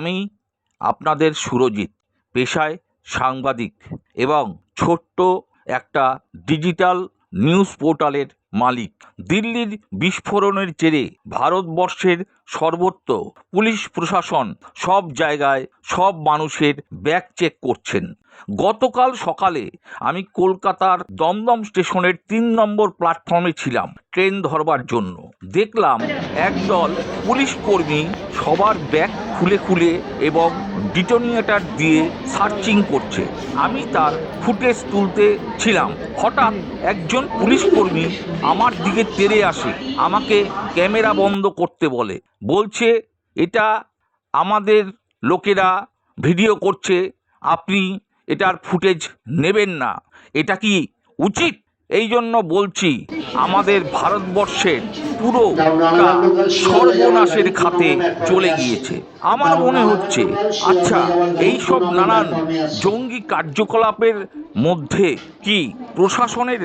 আমি আপনাদের সুরজিৎ, পেশায় সাংবাদিক এবং ছোট্ট একটা ডিজিটাল নিউজ পোর্টালের মালিক। দিল্লির বিস্ফোরণের জেরে ভারতবর্ষের সর্বত্র পুলিশ প্রশাসন সব জায়গায় সব মানুষের ব্যাগ চেক করছেন। গতকাল সকালে আমি কলকাতার দমদম স্টেশনের তিন নম্বর প্ল্যাটফর্মে ছিলাম, ট্রেন ধরবার জন্য। দেখলাম একদল পুলিশ কর্মী সবার ব্যাগ খুলে খুলে এবং ডিটোনিয়েটার দিয়ে সার্চিং করছে। আমি তার ফুটেজ তুলতে ছিলাম। হঠাৎ একজন পুলিশ কর্মী আমার দিকে তেড়ে আসে, আমাকে ক্যামেরা বন্ধ করতে বলে। বলছে, এটা আমাদের লোকেরা ভিডিও করছে, আপনি এটার ফুটেজ নেবেন না। এটা কি উচিত? এই জন্য বলছি, আমাদের ভারতবর্ষের পুরো সর্বনাশের খাতে চলে গিয়েছে। আমার মনে হচ্ছে আচ্ছা এই সব নানান জঙ্গি কার্যকলাপের মধ্যে কি প্রশাসনের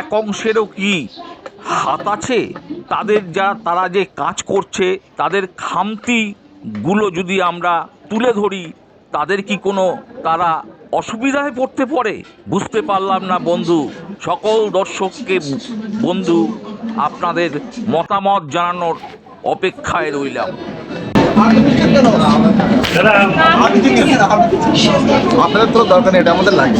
এক অংশেরও কি হাত আছে? তাদের যা, তারা যে কাজ করছে, তাদের খামতিগুলো যদি আমরা তুলে ধরি, তাদের কি কোনো তারা অসুবিধায় পড়তে পারে? বুঝতে পারলাম না বন্ধু। সকল দর্শককে বন্ধু আপনাদের মতামত জানানোর অপেক্ষায় রইলাম। আপনাদের তো দরকার নেই এটা আমাদের লাগে